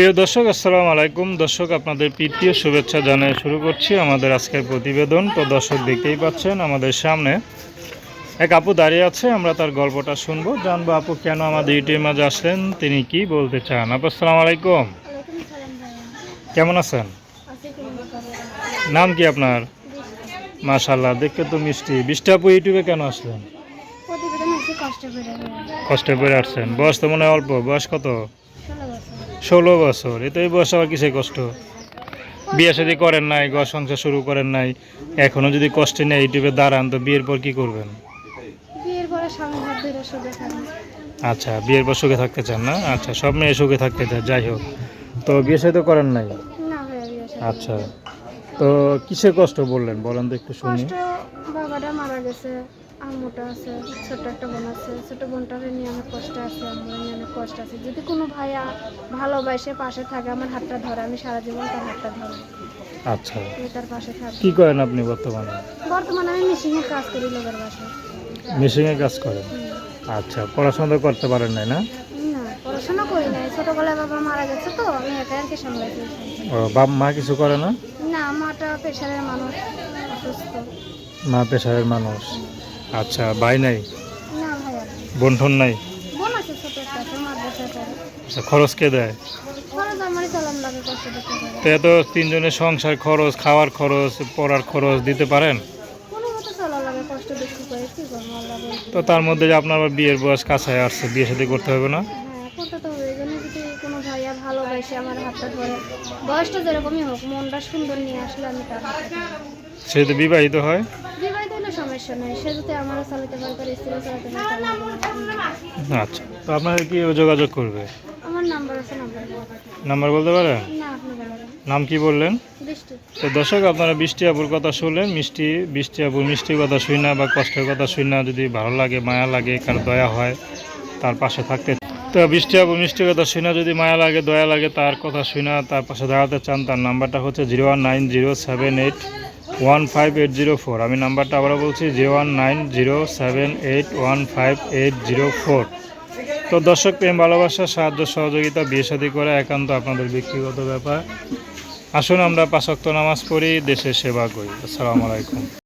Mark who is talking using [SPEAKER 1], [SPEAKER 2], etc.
[SPEAKER 1] প্রিয় দর্শক আসসালামু আলাইকুম। দর্শক আপনাদের প্রীতীয় শুভেচ্ছা জানিয়ে শুরু করছি আমাদের আজকের প্রতিবেদন। তো দর্শক দেখতেই পাচ্ছেন আমাদের সামনে এক আপু দাঁড়িয়ে আছে আমরা তার গল্পটা শুনব। জানব আপু কেন আমাদের ইউটিউবের মাঝে আসলেন? তিনি কি বলতে চান? আপু আসসালামু আলাইকুম। কেমন আছেন? নাম কি আপনার? মাশাল্লাহ দেখতে তো মিষ্টি। বৃষ্টি আপু ইউটিউবে কেন আসলেন?
[SPEAKER 2] কষ্ট করে।
[SPEAKER 1] করে আসছেন। বয়স তো মনে হয় অল্প। বয়স কত?
[SPEAKER 2] ষোলো বছর
[SPEAKER 1] এতে এই বয়স আবার কিসে কষ্ট? বিয়ে শাদি করেন নাই ঘর সংসার শুরু করেন নাই এখনও যদি কষ্টে নেই ইউটিউবে দাঁড়ান তো বিয়ের পর কি করবেন? আচ্ছা বিয়ের পর সুখে থাকতে চান না? আচ্ছা সব মেয়ে সুখে থাকতে চান যাই হোক। তো বিয়ে তো করেন নাই? আচ্ছা তো কিসের কষ্ট বললেন? বলেন তো একটু শুনি।
[SPEAKER 2] বাবাটা মারা গেছে। আম্মুটা আছে ছোট একটা বোন আছে। ছোট বোনটাকে নিয়ে অনেক কষ্ট আছে আমার নিয়ে অনেক কষ্ট আছে। যদি কোনো ভাইয়া ভালোবাসে পাশে থাকে আমার হাতটা ধরে আমি সারা জীবন তার হাতটা ধরে।
[SPEAKER 1] আচ্ছা।
[SPEAKER 2] আমি তার পাশে থাকি।
[SPEAKER 1] কি করেন আপনি বর্তমানে?
[SPEAKER 2] বর্তমানে আমি মেশিনের কাজ করি লোকের বাসায়।
[SPEAKER 1] মেশিনে কাজ করেন? আচ্ছা পড়াশোনা করতে পারেন নাই না?
[SPEAKER 2] না পড়াশোনা করি নাই। ছোটবেলায় বাবা মারা গেছে তো আমি একা আর কি সামলাইছি
[SPEAKER 1] ও বাপ মা কিছু করে না?
[SPEAKER 2] না আমারটা প্রেশারের মানুষ অসুস্থ।
[SPEAKER 1] মা পেশারের মানুষ। আচ্ছা ভাই নাই?
[SPEAKER 2] না ভাইয়া
[SPEAKER 1] বন্ঠন নাই?
[SPEAKER 2] বোন আছে ছোট একটা আছে মাদ্রাসা করে
[SPEAKER 1] আচ্ছা খরচ কে দেয়?
[SPEAKER 2] খরচ আমারই চালান লাগে কষ্ট করতে পারে
[SPEAKER 1] তো এত তিনজনের সংসার খরচ খাওয়ার খরচ পড়ার খরচ দিতে পারেন?
[SPEAKER 2] কোনো মতো চলা লাগে কষ্ট দুঃখ করে কি করব আল্লাহ বলতে
[SPEAKER 1] তো তার মধ্যে যে আপনার আবার বিয়ের বয়স কাছায় আসছে বিয়ে সাথে করতে হবে না?
[SPEAKER 2] হ্যাঁ করতে তো হবে এই জন্য যদি কোনো ভাইয়া ভালোবাসে আমার হাতটা ধরে। বয়সটা যেরকমই হোক মনটা সুন্দর নিয়ে আসলে আমি তার হাতটা
[SPEAKER 1] সে যদি বিবাহিত হয়?
[SPEAKER 2] সমস্যা নেই। সে যদি আমারও চালাতে স্ত্রীও চালাতে।
[SPEAKER 1] আচ্ছা তো আপনার কি যোগাযোগ করবে?
[SPEAKER 2] আমার নাম্বার আছে নাম্বার
[SPEAKER 1] নাম্বার বলতে পারেন?
[SPEAKER 2] না আপনি বলেন
[SPEAKER 1] নাম কি বললেন? তো দর্শক আপনারা বৃষ্টি আপুর কথা শুনলেন। মিষ্টি বৃষ্টি আপুর মিষ্টির কথা শুই না বা কষ্টের কথা শুই না। যদি ভালো লাগে মায়া লাগে কার দয়া হয় তার পাশে থাকতে। তো বৃষ্টি আপু মিষ্টির কথা শুনে না যদি মায়া লাগে দয়া লাগে তার কথা শুই না তার পাশে দাঁড়াতে চান তার নাম্বারটা হচ্ছে zero one nine zero seven eight one five eight zero four আমি নাম্বারটা আবারও বলছি zero one nine zero seven eight one five eight zero four তো দর্শক প্রেম, ভালোবাসা, সাহায্য, সহযোগিতা, বিয়ে সাদী করা একান্ত আপনাদের ব্যক্তিগত ব্যাপার। আসুন আমরা পাশক্ত নামাজ পড়ি, দেশের সেবা করি। আসসালামু আলাইকুম।